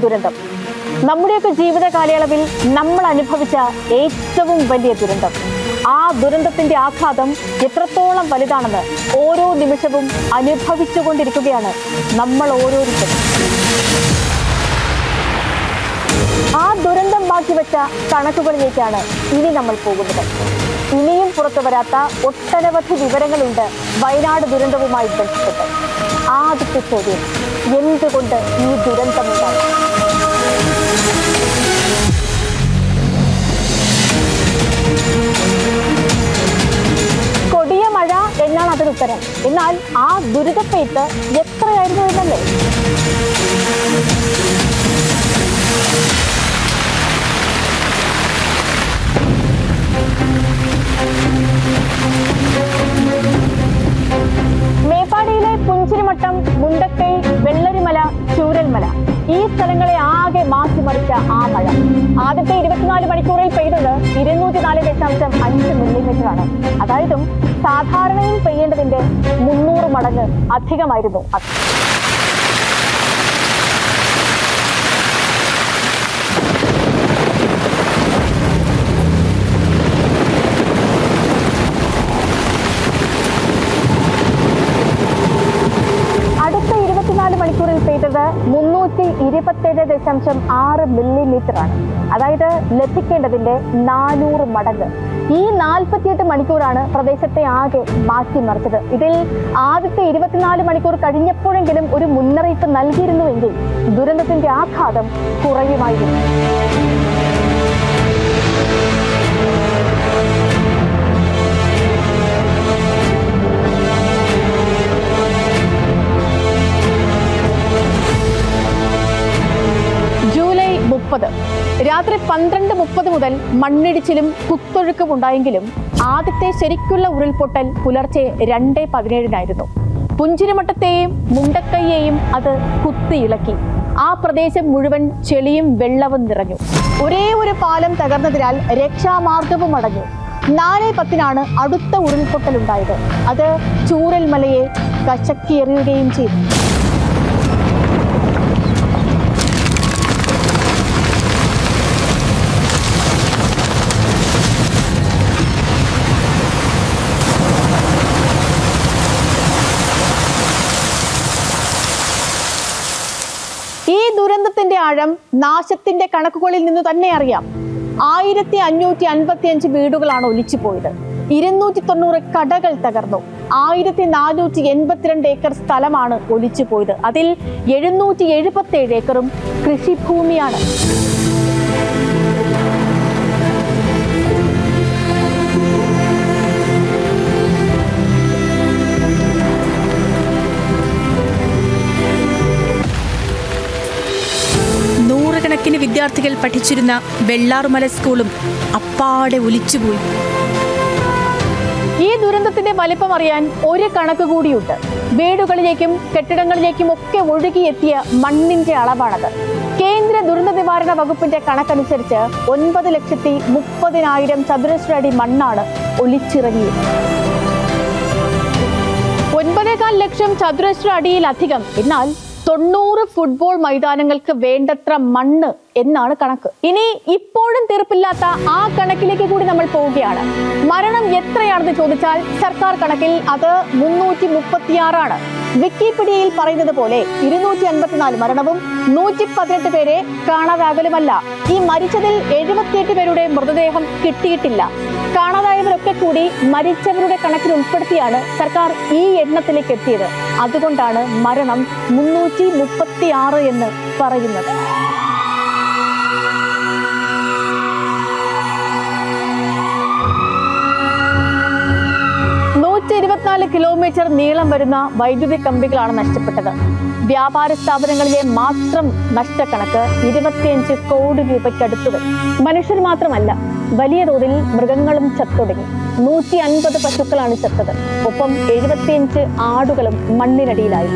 ദുരന്തം. നമ്മുടെയൊക്കെ ജീവിത കാലയളവിൽ നമ്മൾ അനുഭവിച്ച ഏറ്റവും വലിയ ദുരന്തം. ആ ദുരന്തത്തിന്റെ ആഘാതം എത്രത്തോളം വലുതാണെന്ന് ഓരോ നിമിഷവും അനുഭവിച്ചുകൊണ്ടിരിക്കുകയാണ് നമ്മൾ ഓരോരുത്തരും. ആ ദുരന്തം മാറ്റിവെച്ച കണക്കുകളിലേക്കാണ് ഇനി നമ്മൾ പോകുന്നത്. ഇനിയും പുറത്തു വരാത്ത ഒട്ടനവധി വിവരങ്ങളുണ്ട് വയനാട് ദുരന്തവുമായി ബന്ധപ്പെട്ട്. ആദ്യത്തെ ചോദ്യം. എന്തുകൊണ്ട് ഈ ദുരന്തമുണ്ടായി കൊടിയ മഴ എന്നാണ് അതിന് ഉത്തരം. എന്നാൽ ആ ദുരിതപ്പെയ്ത്ത് എത്രയായിരുന്നു എന്നല്ലേ? മേപ്പാടിയിലെ പുഞ്ചിരിമട്ടം മുണ്ടക്കൈ വെള്ളരിമല ചൂരൽമല. ഈ സ്ഥലങ്ങളെ ആകെ മാറ്റിമറിച്ച ആ മഴ. ആദ്യത്തെ ഇരുപത്തിനാല് മണിക്കൂറിൽ പെയ്തത് ഇരുന്നൂറ്റി നാല് ദശാംശം അഞ്ച് മില്ലിമീറ്റർ ആണ് അതായത് സാധാരണയും പെയ്യേണ്ടതിന്റെ മുന്നൂറ് മടങ്ങ് അധികമായിരുന്നു അത് അടുത്ത ഇരുപത്തിനാല് മണിക്കൂറിൽ പെയ്തത് മുന്നൂറ്റി ഇരുപത്തേഴ് ദശാംശം ആറ് മില്ലിമീറ്റർ ആണ് അതായത് ലഭിക്കേണ്ടതിന്റെ നാനൂറ് മടങ്ങ്. ഈ നാൽപ്പത്തിയെട്ട് മണിക്കൂറാണ് പ്രദേശത്തെ ആകെ മാറ്റിമറിച്ചത് ഇതിൽ ആദ്യത്തെ ഇരുപത്തിനാല് മണിക്കൂർ കഴിഞ്ഞപ്പോഴെങ്കിലും ഒരു മുന്നറിയിപ്പ് നൽകിയിരുന്നുവെങ്കിൽ ദുരന്തത്തിന്റെ ആഘാതം കുറയുമായിരുന്നു. രാത്രി പന്ത്രണ്ട് മുപ്പത് മുതൽ മണ്ണിടിച്ചിലും കുത്തൊഴുക്കും ഉണ്ടായെങ്കിലും ആദ്യത്തെ ശരിക്കുള്ള ഉരുൾപൊട്ടൽ പുലർച്ചെ രണ്ട് പതിനേഴിനായിരുന്നു. പുഞ്ചിരിമട്ടത്തെയും മുണ്ടക്കയ്യേയും അത് കുത്തിയിളക്കി. ആ പ്രദേശം മുഴുവൻ ചെളിയും വെള്ളവും നിറഞ്ഞു. ഒരേ ഒരു പാലം തകർന്നതിനാൽ രക്ഷാമാർഗവും അടഞ്ഞു. നാല് പത്തിനാണ് അടുത്ത ഉരുൾപൊട്ടൽ ഉണ്ടായത് അത് ചൂരൽമലയെ കശക്കിയെറിയുകയും ചെയ്തു. ഈ ദുരന്തത്തിന്റെ ആഴം നാശത്തിന്റെ കണക്കുകളിൽ നിന്ന് തന്നെ അറിയാം. ആയിരത്തി അഞ്ഞൂറ്റി അൻപത്തി അഞ്ച് വീടുകളാണ് ഒലിച്ചു പോയത് ഇരുന്നൂറ്റി തൊണ്ണൂറ് കടകൾ തകർന്നു. ആയിരത്തി നാനൂറ്റി എൺപത്തിരണ്ട് ഏക്കർ സ്ഥലമാണ് ഒലിച്ചു പോയത് അതിൽ എഴുന്നൂറ്റി എഴുപത്തി ഏഴ് ഏക്കറും കൃഷിഭൂമിയാണ്. വിദ്യാർത്ഥികൾ പഠിച്ചിരുന്ന വെള്ളാർമല സ്കൂളും അപ്പാടെ ഒലിച്ചുപോയി. ഈ ദുരന്തത്തിന്റെ വലിപ്പം അറിയാൻ ഒരു കണക്ക് കൂടിയുണ്ട്. വീടുകളിലേക്കും കെട്ടിടങ്ങളിലേക്കും ഒക്കെ ഒഴുകിയെത്തിയ മണ്ണിന്റെ അളവാണത്. കേന്ദ്ര ദുരന്ത നിവാരണ വകുപ്പിന്റെ കണക്കനുസരിച്ച് ഒൻപത് ലക്ഷത്തി മുപ്പതിനായിരം ചതുരശ്ര അടി മണ്ണാണ് ഒലിച്ചിറങ്ങിയത്. ഒൻപതേകാൽ ലക്ഷം ചതുരശ്ര അടിയിലധികം. എന്നാൽ തൊണ്ണൂറ് ഫുട്ബോൾ മൈതാനങ്ങൾക്ക് വേണ്ടത്ര മണ്ണ് എന്നാണ് കണക്ക്. ഇനി ഇപ്പോഴും തീർപ്പില്ലാത്ത ആ കണക്കിലേക്ക് കൂടി നമ്മൾ പോവുകയാണ്. മരണം എത്രയാണെന്ന് ചോദിച്ചാൽ സർക്കാർ കണക്കിൽ അത് മുന്നൂറ്റി മുപ്പത്തിയാറാണ് വിക്കിപീഡിയയിൽ പറയുന്നത് പോലെ ഇരുന്നൂറ്റി അൻപത്തിനാല് മരണവും നൂറ്റി പതിനെട്ട് പേരെ കാണാതാകലുമല്ല. ഈ മരിച്ചതിൽ എഴുപത്തിയെട്ട് പേരുടെ മൃതദേഹം കിട്ടിയിട്ടില്ല. കാണാതായവരൊക്കെ കൂടി മരിച്ചവരുടെ കണക്കിൽ ഉൾപ്പെടുത്തിയാണ് സർക്കാർ ഈ എണ്ണത്തിലേക്ക് എത്തിയത്. അതുകൊണ്ടാണ് മരണം മുന്നൂറ്റി മുപ്പത്തി ആറ് എന്ന് പറയുന്നത്. നൂറ്റി ഇരുപത്തിനാല് കിലോമീറ്റർ നീളം വരുന്ന വൈദ്യുതി കമ്പികളാണ് നഷ്ടപ്പെട്ടത്. വ്യാപാര സ്ഥാപനങ്ങളിലെ മാത്രം നഷ്ടക്കണക്ക് ഇരുപത്തിയഞ്ച് കോടി രൂപയ്ക്കടുത്ത് വരും. മനുഷ്യർ മാത്രമല്ല വലിയ തോതിൽ മൃഗങ്ങളും ചത്തൊടുങ്ങി. നൂറ്റി അൻപത് പശുക്കളാണ് ചത്തത്. ഒപ്പം എഴുപത്തിയഞ്ച് ആടുകളും മണ്ണിനടിയിലായി.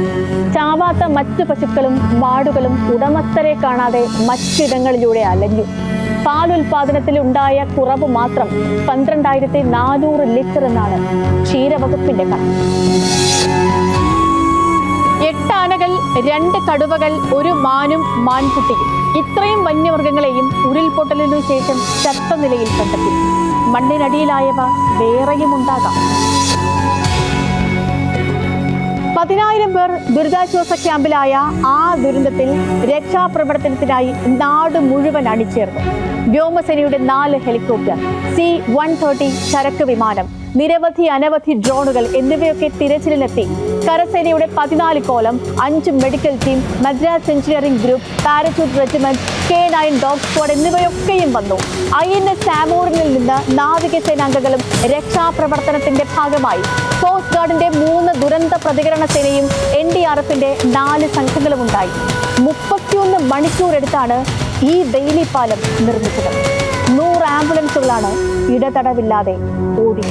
ചാവാത്ത മറ്റു പശുക്കളും മാടുകളും ഉടമസ്ഥരെ കാണാതെ മറ്റിടങ്ങളിലൂടെ അലഞ്ഞു. പാലുൽപാദനത്തിൽ ഉണ്ടായ കുറവ് മാത്രം പന്ത്രണ്ടായിരത്തി നാനൂറ് ലിറ്റർ എന്നാണ് ക്ഷീരവകുപ്പിന്റെ കണക്ക്. എട്ടാനകൾ രണ്ട് കടുവകൾ ഒരു മാനും മാൻകുട്ടിയും ഇത്രയും വന്യമൃഗങ്ങളെയും ഉരുൾപൊട്ടലിനു ശേഷം ചത്ത നിലയിൽ കണ്ടെത്തി. മണ്ണിനടിയിലായവ വേറെയും ഉണ്ടാകാം പതിനായിരം പേർ ദുരിതാശ്വാസ ക്യാമ്പിലായ ആ ദുരന്തത്തിൽ രക്ഷാപ്രവർത്തനത്തിനായി നാട് മുഴുവൻ അണിചേർന്നു. വ്യോമസേനയുടെ നാല് ഹെലികോപ്റ്റർ സി വൺ തേർട്ടി ചരക്ക് വിമാനം നിരവധി അനവധി ഡ്രോണുകൾ എന്നിവയൊക്കെ തിരച്ചിലിനെത്തി കരസേനയുടെ പതിനാല് കോലം അഞ്ച് medical team Madras engineering group parachute regiment K nine dog squad എന്നിവയൊക്കെയും വന്നു. ഐ എൻ എസ് സാമൂറിനിൽ നിന്ന് നാവികസേനാംഗങ്ങളും രക്ഷാപ്രവർത്തനത്തിന്റെ ഭാഗമായി. കോസ്റ്റ് ഗാർഡിന്റെ മൂന്ന് ദുരന്ത പ്രതികരണ സേനയും എൻ ഡി ആർ എഫിന്റെ നാല് സംഘങ്ങളും ഉണ്ടായി. മുപ്പത്തിയൊന്ന് മണിക്കൂർ എടുത്താണ് ഈ ബെയിലി പാലം നിർമ്മിച്ചത്. നൂറ് ആംബുലൻസുകളാണ് ഇടതടവില്ലാതെ ഓടി